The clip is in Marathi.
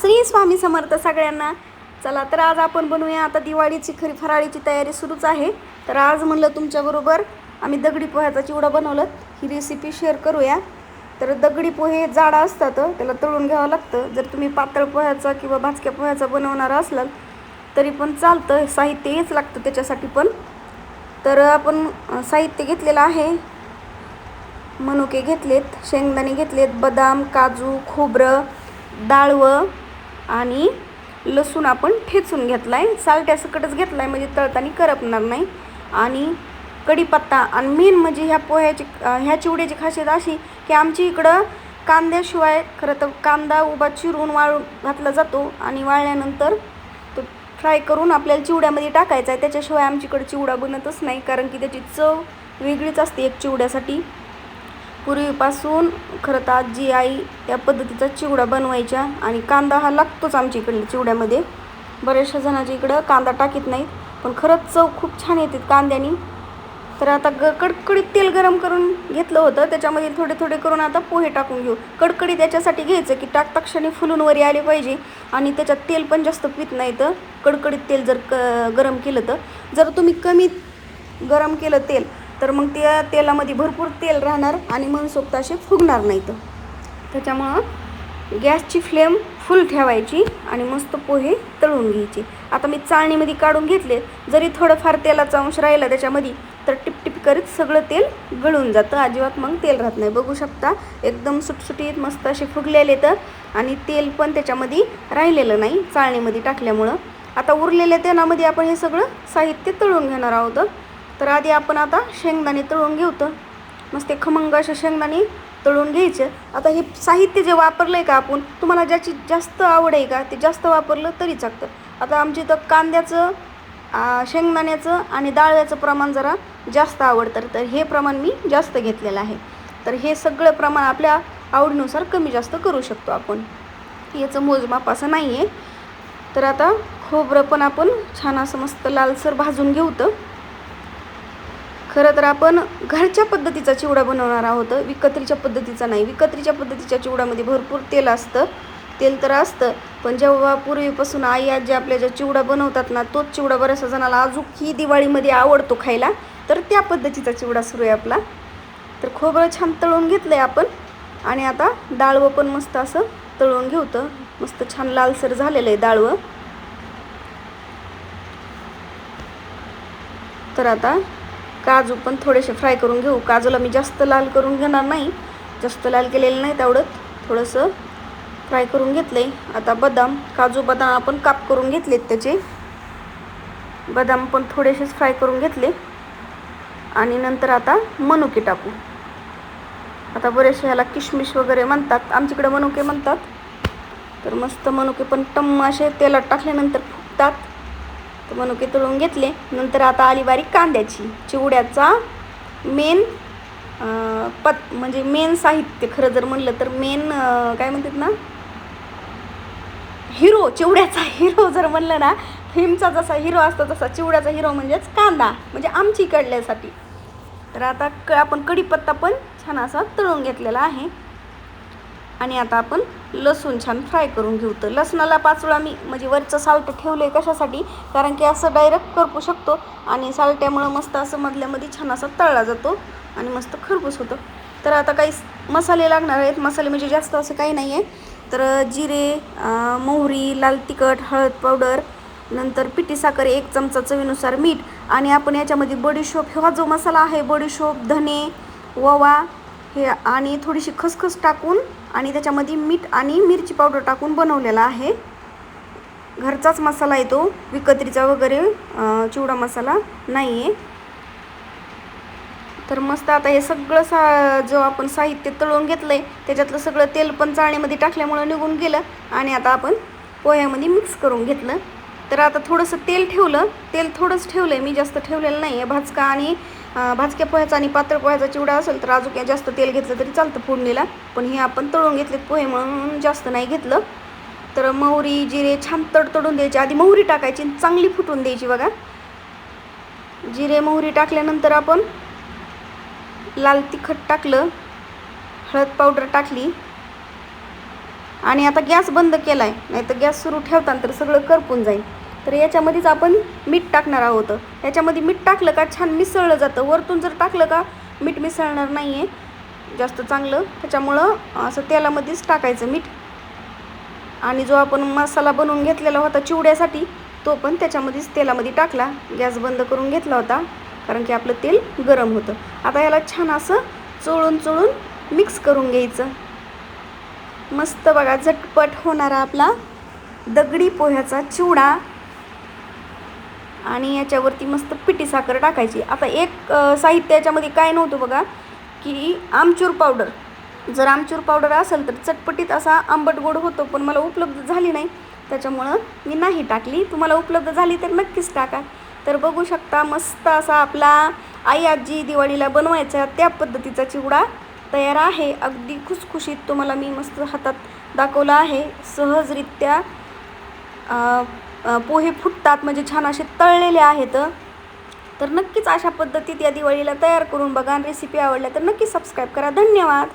श्री स्वामी समर्थ सगळ्यांना. चला तर आज आपण बनवूया आता दिवाळीची खरी फराळीची तयारी सुरूच आहे. तर आज म्हणलं तुमच्याबरोबर आम्ही दगडी पोह्याचा चिवडा बनवलं ही रेसिपी शेअर करूया. तर दगडी पोहे जाडा असतात त्याला तळून घ्यावं लागतं. जर तुम्ही पातळ पोह्याचा किंवा भाजक्या पोह्याचा बनवणार असलाल तरी पण चालतं. साहित्य हेच लागतं त्याच्यासाठी पण. तर आपण साहित्य घेतलेलं आहे. मनुके घेतलेत शेंगदाणे घेतलेत बदाम काजू खोबरं डाळवं आणि लसूण आपण ठेचून घेतला आहे सालट्यासकटच घेतला आहे म्हणजे तळताना करपणार नाही. आणि कढीपत्ता आणि मेन म्हणजे ह्या पोह्याची ह्या चिवड्याची खासियत अशी की आमची इकडं कांद्याशिवाय खरं तर कांदा उभा चिरून वाळून घातला जातो आणि वाळल्यानंतर तो फ्राय करून आपल्याला चिवड्यामध्ये टाकायचा आहे. त्याच्याशिवाय आमच्याकडे चिवडा बनतच नाही कारण की त्याची चव वेगळीच असते एक चिवड्यासाठी. पूर्वीपासून खरं तर आजी आई या पद्धतीचा चिवडा बनवायच्या आणि कांदा हा लागतोच आमच्या इकडल्या चिवड्यामध्ये. बऱ्याचशा जणांच्या इकडं कांदा टाकीत नाहीत पण खरंच चव खूप छान येते कांद्यानी. तर आता ग कडकडीत तेल गरम करून घेतलं होतं त्याच्यामध्ये थोडे थोडे करून आता पोहे टाकून घेऊ. कडकडीत याच्यासाठी घ्यायचं की टाकता क्षणी फुलून वरी आले पाहिजे आणि त्याच्यात तेल पण जास्त पित नाही तर कडकडीत तेल जर क गरम केलं तर. जर तुम्ही कमी गरम केलं तेल तर मग त्या तेलामध्ये भरपूर तेल राहणार आणि मनसोक्त असे फुगणार नाहीत. त्याच्यामुळं गॅसची फ्लेम फुल ठेवायची आणि मस्त पोहे तळून घ्यायचे. आता मी चाळणीमध्ये काढून घेतले. जरी थोडंफार तेलाचा अंश राहिला त्याच्यामध्ये तर टिपटिप करीत सगळं तेल गळून जातं. अजिबात मग तेल राहत नाही. बघू शकता एकदम सुटसुटीत मस्त असे फुगलेले तर. आणि तेल पण त्याच्यामध्ये राहिलेलं नाही चाळणीमध्ये टाकल्यामुळं. आता उरलेल्या तेलामध्ये आपण हे सगळं साहित्य तळून घेणार आहोत. तर आधी आपण आता शेंगदाणे तळून घेऊतं. मस्त ते खमंग असे शेंगदाणे तळून घ्यायचे. आता हे साहित्य जे वापरलं आहे का आपण? तुम्हाला ज्याची जास्त आवड आहे का ते जास्त वापरलं तरी चालतं. आता आमच्या इथं कांद्याचं शेंगदाण्याचं आणि डाळव्याचं प्रमाण जरा जास्त आवडतं. तर हे प्रमाण मी जास्त घेतलेलं आहे. तर हे सगळं प्रमाण आपल्या आवडीनुसार कमी जास्त करू शकतो आपण. याचं मोजमाप असं नाही आहे तर आता खोबरं पण आपण छान असं मस्त लालसर भाजून घेऊतं. खरं तर आपण घरच्या पद्धतीचा चिवडा बनवणार आहोत. विकत्रीच्या पद्धतीचा नाही. विकत्रीच्या पद्धतीच्या चिवडामध्ये भरपूर तेल असतं. तेल तर असतं. पण जेव्हा पूर्वीपासून आई आजी आपल्या ज्या चिवडा बनवतात ना तोच चिवडा बऱ्याचशा जणाला अजूनही दिवाळीमध्ये आवडतो खायला. तर त्या पद्धतीचा चिवडा सुरू आहे आपला. तर खोबरं छान तळून घेतलं आहे आपण. आणि आता डाळवं पण मस्त असं तळून घेऊतं. मस्त छान लालसर झालेलं आहे डाळवं. तर आता काजू पण थोडेसे फ्राय करून घेऊ. काजूला मी जास्त लाल करून घेणार नाही. जास्त लाल केलेलं नाही तेवढंच. थोडंसं फ्राय करून घेतले आता बदाम काजू बदाम आपण काप करून घेतलेत त्याचे. बदाम पण थोडेसेच फ्राय करून घेतले. आणि नंतर आता मनुके टाकू. आता बरेचसे ह्याला किशमिश वगैरे म्हणतात. आमच्याकडे मनुके म्हणतात. तर मस्त मनुके पण टम्म असे तेलात टाकल्यानंतर फुगतात तर मनुके तळून घेतले. नंतर आता आली बारीक कांद्याची. चिवड्याचा मेन पत म्हणजे मेन साहित्य. खरं जर म्हणलं तर मेन काय म्हणतात ना? हिरो चिवड्याचा हिरो जर म्हणलं ना फिल्मचा जसा हिरो असतो तसा चिवड्याचा हिरो म्हणजेच कांदा. म्हणजे आमची कडल्यासाठी. तर आता क आपण कढीपत्ता पण छान असा तळून घेतलेला आहे. आणि आता आपण लसूण छान फ्राय करून घेऊ. तर लसणाला पाचोळा मी म्हणजे वरचं साल्ट ठेवलं आहे कशासाठी? कारण की असं डायरेक्ट करपू शकतो आणि साल्ट्यामुळं मस्त असं मधल्यामध्ये छान असा तळला जातो आणि मस्त खरपूस होतं. तर आता काही मसाले लागणार आहेत. मसाले म्हणजे जास्त असं काही नाही आहे तर जिरे मोहरी लाल तिखट हळद पावडर नंतर पिठी साखर एक चमचा चवीनुसार मीठ आणि आपण याच्यामध्ये बडीशोप. हा जो मसाला आहे बडीशोप धने ववा हे आणि थोडीशी खसखस टाकून आणि त्याच्यामध्ये मीठ आणि मिरची पावडर टाकून बनवलेला आहे. घरचाच मसाला येतो विकत्रीचा वगैरे चिवडा मसाला नाही आहे तर मस्त आता हे सगळं सा जो आपण साहित्य तळून घेतलं आहे त्याच्यातलं सगळं तेल पण चाळणीमध्ये टाकल्यामुळं निघून गेलं आणि आता आपण पोह्यामध्ये मिक्स करून घेतलं. तर आता थोडंसं तेल ठेवलं. तेल थोडंच ठेवलं आहे मी जास्त ठेवलेलं नाही आहे भाजका आणि भाजक्या पोह्याचा आणि पातळ पोह्याचा चिवडा असेल तर अजून काय जास्त तेल घेतलं तरी चालतं फोडणीला. पण हे आपण तळून घेतलेत पोहे म्हणून जास्त नाही घेतलं. तर मोहरी जिरे छान तडतडून द्यायची. आधी मोहरी टाकायची चांगली फुटून द्यायची बघा. जिरे मोहरी टाकल्यानंतर आपण लाल तिखट टाकलं हळद पावडर टाकली. आणि आता गॅस बंद केला आहे नाही तर गॅस सुरू ठेवताना तर सगळं करपून जाईल. तर याच्यामध्येच आपण मीठ टाकणार आहोत. याच्यामध्ये मीठ टाकलं का छान मिसळलं जातं. वरतून जर टाकलं का मीठ मिसळणार नाही आहे जास्त चांगलं. त्याच्यामुळं असं तेलामध्येच टाकायचं मीठ. आणि जो आपण मसाला बनवून घेतलेला होता चिवड्यासाठी तो पण त्याच्यामध्येच तेलामध्ये टाकला. गॅस बंद करून घेतला होता कारण की आपलं तेल गरम होतं. आता याला छान असं चोळून चोळून मिक्स करून घ्यायचं. मस्त बघा झटपट होणारा आपला दगडी पोह्याचा चिवडा. आणि याच्यावरती मस्त पिठी साखर टाकायची. आता एक साहित्य याच्यामध्ये काय नव्हतं बघा की आमचूर पावडर. जर आमचूर पावडर असेल तर चटपटीत असा आंबट गोड होतो पण मला उपलब्ध झाली नाही. त्याच्यामुळं मी नाही टाकली. तुम्हाला उपलब्ध झाली तर नक्कीच टाका. तर बघू शकता मस्त असा आपला आई आजी दिवाळीला बनवायचा त्या पद्धतीचा चिवडा तयार आहे. अगदी खुसखुशीत तुम्हाला मी मस्त हातात दाखवला आहे. सहजरित्या पोहे फुटतात म्हणजे छान असे तळलेले आहेत. तर नक्कीच अशा पद्धतीत या दिवाळीला तयार करून बघा. रेसिपी आवडल्या तर नक्की सबस्क्राईब करा. धन्यवाद!